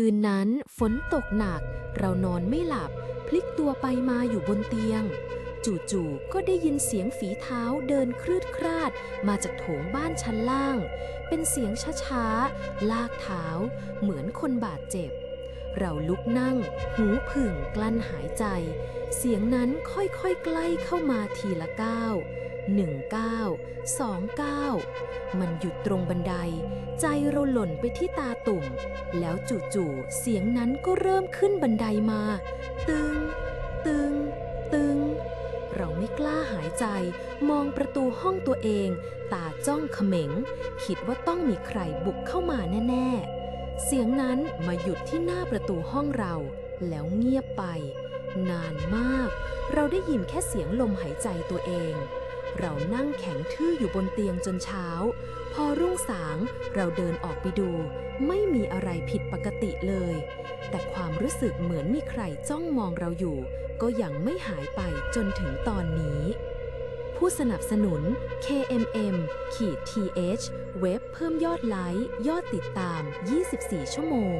คืนนั้นฝนตกหนัก เรานอนไม่หลับ พลิกตัวไปมาอยู่บนเตียง จู่ๆก็ได้ยินเสียงฝีเท้าเดินคลืดคลาด มาจากโถงบ้านชั้นล่าง เป็นเสียงช้าๆ ลากเท้า เหมือนคนบาดเจ็บ เราลุกนั่ง หูผึ่งกลั้นหายใจ เสียงนั้นค่อยๆใกล้เข้ามาทีละก้าว หนึ่งก้าสองก้ามันหยุดตรงบันได ใจเราหล่นไปที่ตาตุ่ม แล้วจู่ๆเสียงนั้นก็เริ่มขึ้นบันไดมา ตึง ตึง ตึง เราไม่กล้าหายใจ มองประตูห้องตัวเอง ตาจ้องเขม็ง คิดว่าต้องมีใครบุกเข้ามาแน่ ๆ เสียงนั้นมาหยุดที่หน้าประตูห้องเรา แล้วเงียบไป นานมาก เราได้ยินแค่เสียงลมหายใจตัวเอง เรานั่งแข็งทื่ออยู่บนเตียงจนเช้า พอรุ่งสางเราเดินออกไปดู ไม่มีอะไรผิดปกติเลย แต่ความรู้สึกเหมือนมีใครจ้องมองเราอยู่ ก็ยังไม่หายไปจนถึงตอนนี้ ผู้สนับสนุน KMM ขีด th เว็บเพิ่มยอดไลค์ ยอดติดตาม 24 ชั่วโมง